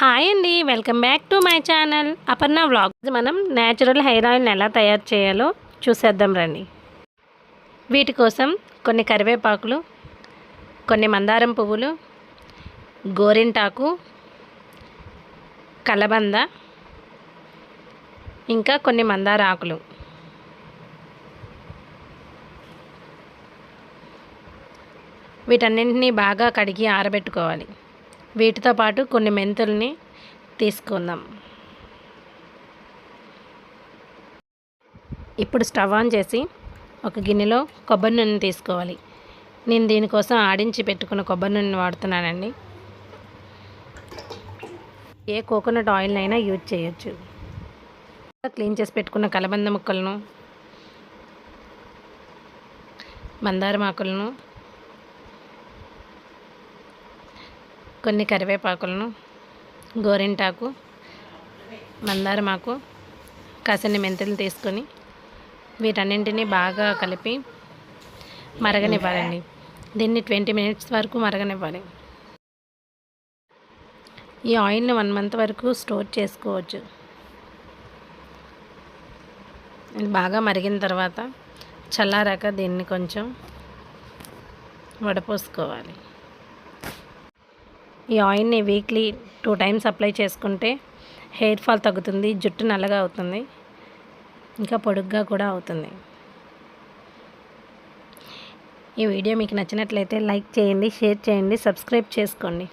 Hi అండి welcome back to my channel Aparna vlog. మనం natural hair ఆయిల్ని ఎలా తయారు చేయాలో చూసేద్దాం రండి. వీటి కోసం కొన్ని కరివేపాకులు కొన్ని మందారం పువ్వులు గోరింటాకు కలబంద ఇంకా కొన్ని మందార ఆకులు. వీటన్నింటినీ బాగా కడిగి ఆరబెట్టుకోవాలి. వీటితో పాటు కొన్ని మెంతుల్ని తీసుకుందాం. ఇప్పుడు స్టవ్ ఆన్ చేసి ఒక గిన్నెలో కొబ్బరి నూనె తీసుకోవాలి. నేను దీనికోసం ఆడించి పెట్టుకున్న కొబ్బరి నూనె వాడుతున్నానండి. ఏ కోకోనట్ ఆయిల్ అయినా యూజ్ చేయొచ్చు. క్లీన్ చేసి పెట్టుకున్న కలబంద ముక్కలను మందారం ఆకులను కొన్ని కరివేపాకులను గోరింటాకు మందారమాకు కాసన్ని మెంతులు తీసుకొని వీటన్నింటినీ బాగా కలిపి మరగనివ్వాలండి. దీన్ని ట్వంటీ మినిట్స్ వరకు మరగనివ్వాలి. ఈ ఆయిల్ని వన్ మంత్ వరకు స్టోర్ చేసుకోవచ్చు. ఇది బాగా మరిగిన తర్వాత చల్లారాక దీన్ని కొంచెం వడపోసుకోవాలి. ఈ ఆయిల్ని వీక్లీ టూ టైమ్స్ అప్లై చేసుకుంటే హెయిర్ ఫాల్ తగ్గుతుంది జుట్టు నల్లగా అవుతుంది ఇంకా పొడుగ్గా కూడా అవుతుంది. ఈ వీడియో మీకు నచ్చినట్లయితే లైక్ చేయండి షేర్ చేయండి సబ్స్క్రైబ్ చేసుకోండి.